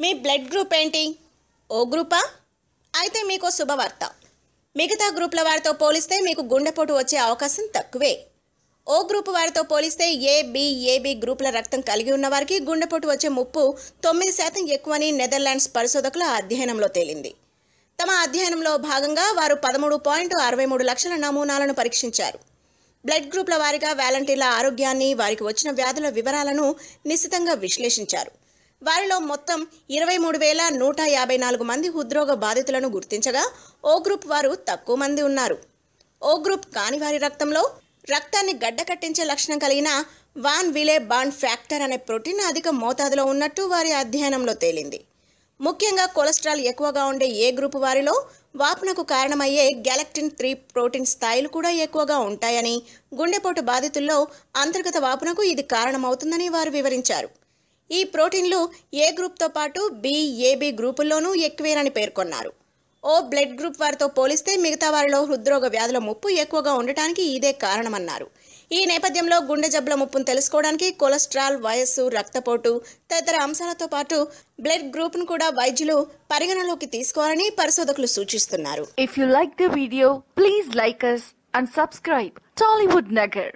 మీ blood group ఏంటి? ఓ గ్రూపా? అయితే మీకు శుభవార్త. మిగతా గ్రూపుల వారితో పోలిస్తే మీకు గుండెపోటు వచ్చే అవకాశం తక్కువే. ఓ గ్రూప్ వారితో పోలిస్తే ఏ ఏబి గ్రూపుల రక్తం కలిగి ఉన్న వారికి గుండెపోటు వచ్చే ముప్పు తొమ్మిది శాతం ఎక్కువని నెదర్లాండ్స్ పరిశోధకుల అధ్యయనంలో తేలింది. తమ అధ్యయనంలో భాగంగా వారు పదమూడు పాయింట్ అరవై మూడు లక్షల నమూనాలను పరీక్షించారు. బ్లడ్ గ్రూప్ల వారిగా వాలంటీర్ల ఆరోగ్యాన్ని వారికి వచ్చిన వ్యాధుల వివరాలను నిశ్చితంగా విశ్లేషించారు. వారిలో మొత్తం ఇరవై మూడు వేల నూట యాభై నాలుగు మంది హృద్రోగ బాధితులను గుర్తించగా ఓ గ్రూప్ వారు తక్కువ మంది ఉన్నారు. ఓ గ్రూప్ కాని వారి రక్తంలో రక్తాన్ని గడ్డకట్టించే లక్షణం కలిగిన వాన్ విలే బాండ్ ఫ్యాక్టర్ అనే ప్రోటీన్ అధిక మోతాదులో ఉన్నట్టు వారి అధ్యయనంలో తేలింది. ముఖ్యంగా కొలెస్ట్రాల్ ఎక్కువగా ఉండే ఏ గ్రూపు వారిలో వాపునకు కారణమయ్యే గ్యాలక్టిన్ త్రీ ప్రోటీన్ స్థాయిలు కూడా ఎక్కువగా ఉంటాయని గుండెపోటు బాధితుల్లో అంతర్గత వాపునకు ఇది కారణమవుతుందని వారు వివరించారు. ఈ ప్రోటీన్లు ఏ గ్రూప్తో పాటు బి ఏబి గ్రూపుల్లోనూ ఎక్కువేనని పేర్కొన్నారు. ఓ బ్లడ్ గ్రూప్ వారితో పోలిస్తే మిగతా వారిలో హృద్రోగ వ్యాధుల ముప్పు ఎక్కువగా ఉండటానికి ఇదే కారణమన్నారు. ఈ నేపథ్యంలో గుండె జబ్బుల ముప్పును తెలుసుకోవడానికి కొలెస్ట్రాల్ వయస్సు రక్తపోటు తదితర అంశాలతో పాటు బ్లడ్ గ్రూప్ను కూడా వైద్యులు పరిగణలోకి తీసుకోవాలని పరిశోధకులు సూచిస్తున్నారు. If you like the video please like us and subscribe Tollywood Nagar